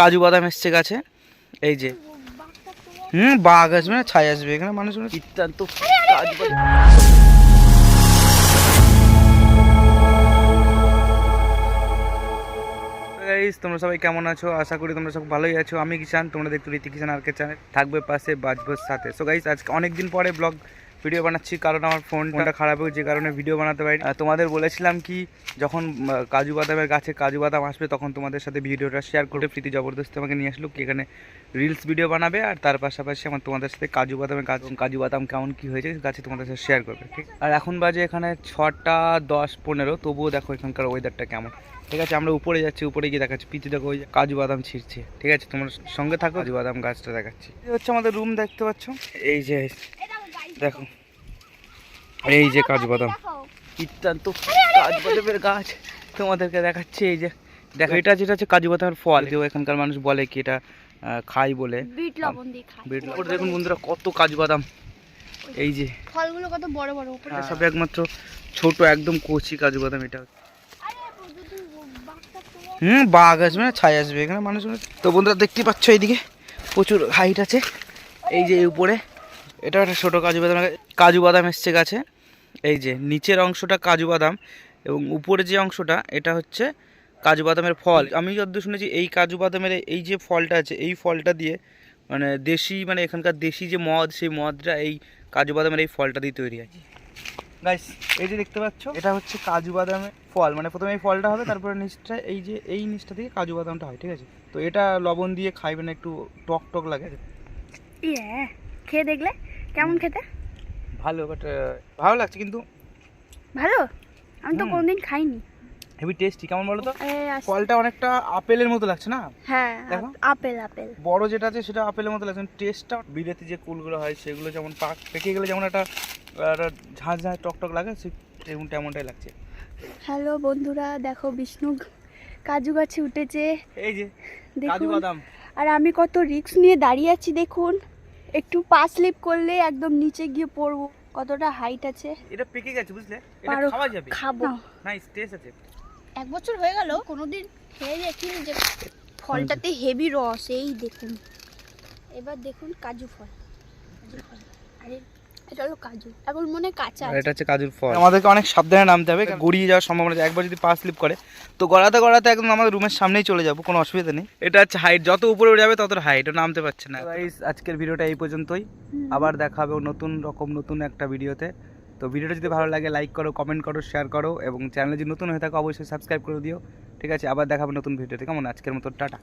কাজু বাদাম এসছে গাছে। এই যে। হুম বাঘ আসবে না ছাই আসবে এখানে মানুষ কাজু বাদাম গাইস তোমরা সবাই কেমন আছো? আশা করি তোমরা সব ভালোই আছো। আমি কিষান তোমরা দেখতে রীতি কিষান আরকে চ্যানেল থাকবে পাশে বাজবো সাথে। সো গাইস আজকে অনেক দিন পরে ব্লগ ভিডিও বানাচ্ছি কারণ আমার ফোন ফোনটা খারাপ হয়েছে যে কারণে ভিডিও বানাতে পারি। তোমাদের বলেছিলাম কি যখন কাজু বাদামের গাছে কাজু বাদাম আসবে তখন তোমাদের সাথে ভিডিওটা শেয়ার করে প্রীতি জবরদস্তি আমাকে নিয়ে আসলো কি এখানে রিলস ভিডিও বানাবে আর তার পাশাপাশি আমার তোমাদের সাথে কাজু বাদামের গাছ কাজু বাদাম কেমন কি হয়েছে গাছে তোমাদের সাথে শেয়ার করবে ঠিক? আর এখন বাজে এখানে ছটা দশ পনেরো তবুও দেখো এখানকার ওয়েদারটা কেমন। ঠিক আছে আমরা উপরে যাচ্ছি উপরে গিয়ে দেখাচ্ছি। পিছু দেখো ওই কাজু বাদাম ছিঁড়ছে ঠিক আছে? তোমরা সঙ্গে থাকো কাজু বাদাম গাছটা দেখাচ্ছি। হচ্ছে আমাদের রুম দেখতে পাচ্ছ? এই যে দেখো। এই যে কাজু বাদাম। ইত্যান্ত কাজু বাদামের গাছ। তোমাদেরকে দেখাচ্ছি এই যে দেখো এটা যেটা হচ্ছে কাজু বাদামের ফল। যে এখানকার মানুষ বলে কি এটা খাই বলে। বিট লবণ দিয়ে দেখুন বন্ধুরা কত কাজু বাদাম। এই যে ফলগুলো কত বড় বড় উপরে। সব একমাত্র ছোট একদম কচি কাজু বাদাম এটা। হুম বাঘ আসবে না ছাই আসবে এখানে মানুষ তো বন্ধুরা দেখতে পাচ্ছ এইদিকে? প্রচুর হাইট আছে। এই যে উপরে। এটা একটা ছোটো কাজু বাদাম। কাজু বাদাম এসছে গাছে। এই যে, নিচের অংশটা কাজু বাদাম এবং উপরে যে অংশটা, এটা হচ্ছে কাজু বাদামের ফল। আমি যতদূর শুনেছি, এই কাজু বাদামের এই যে ফলটা আছে, এই ফলটা দিয়ে মানে দেশি মানে এখানকার দেশি যে মদ, সেই মদটা এই কাজু বাদামের এই ফলটা দিয়ে তৈরি হয়। গাইস এই যে দেখতে পাচ্ছ, এটা হচ্ছে কাজু বাদামের ফল। মানে প্রথমে এই ফলটা হবে, তারপরে নিচটা, এই যে, এই নিচটা থেকে কাজু বাদামটা হয়, ঠিক আছে? তো এটা লবণ দিয়ে খাইবে না একটু টক টক লাগে। ইয়ে খেয়ে দেখলে কেমন খেতে? ভালো বাট ভালো লাগছে কিন্তু ভালো? আমি তো। কোনদিন খাইনি। হেভি টেস্টি কেমন বলো তো? ফলটা অনেকটা আপেলের মতো লাগছে না? হ্যাঁ আপেল আপেল। বড় যেটা আছে সেটা আপেলের মতো লাগছে। টেস্টটা বিলেতি যে কুলগুলো হয় সেগুলো যেমন পাক পেকে গেলে যেমন একটা ঝাঁঝ ঝাঁঝ টক টক লাগে সে তেমন তেমনটাই লাগছে। হ্যালো বন্ধুরা দেখো বিষ্ণু কাজু গাছে উঠেছে। এই যে কাজু দেখুন বাদাম। আর আমি কত রিস্ক নিয়ে দাঁড়িয়ে আছি দেখুন। একটু পা স্লিপ করলে একদম নিচে গিয়ে পড়ব। কতটা হাইট আছে? এটা পেকে গেছে বুঝলে? এটা খাওয়া যাবে। খাব। নাইস টেস্ট আছে। এক বছর হয়ে গেল কোনোদিন খেয়ে দেখিনি যে ফলটাতে হেভি রস এই দেখুন। এবার দেখুন কাজু ফল। কাজু ফল। আরে এটা হলো কাজু এখন মনে কাঁচা আর এটা হচ্ছে কাজুর ফল। আমাদেরকে অনেক সাবধানে নামতে হবে গড়িয়ে যাওয়ার সম্ভাবনা আছে। একবার যদি পা স্লিপ করে তো গড়াতে গড়াতে একদম আমাদের রুমের সামনেই চলে যাব কোনো অসুবিধা নেই। এটা হচ্ছে হাইট যত উপরে উঠে যাবে তত হাইট নামতে পারছে না গাইস আজকের ভিডিওটা এই পর্যন্তই। আবার দেখা হবে নতুন রকম নতুন একটা ভিডিওতে। তো ভিডিওটা যদি ভালো লাগে লাইক করো কমেন্ট করো শেয়ার করো এবং চ্যানেলে যদি নতুন হয়ে থাকো অবশ্যই সাবস্ক্রাইব করে দিও। ঠিক আছে আবার দেখা হবে নতুন ভিডিওতে। কেমন? আজকের মতো টাটা।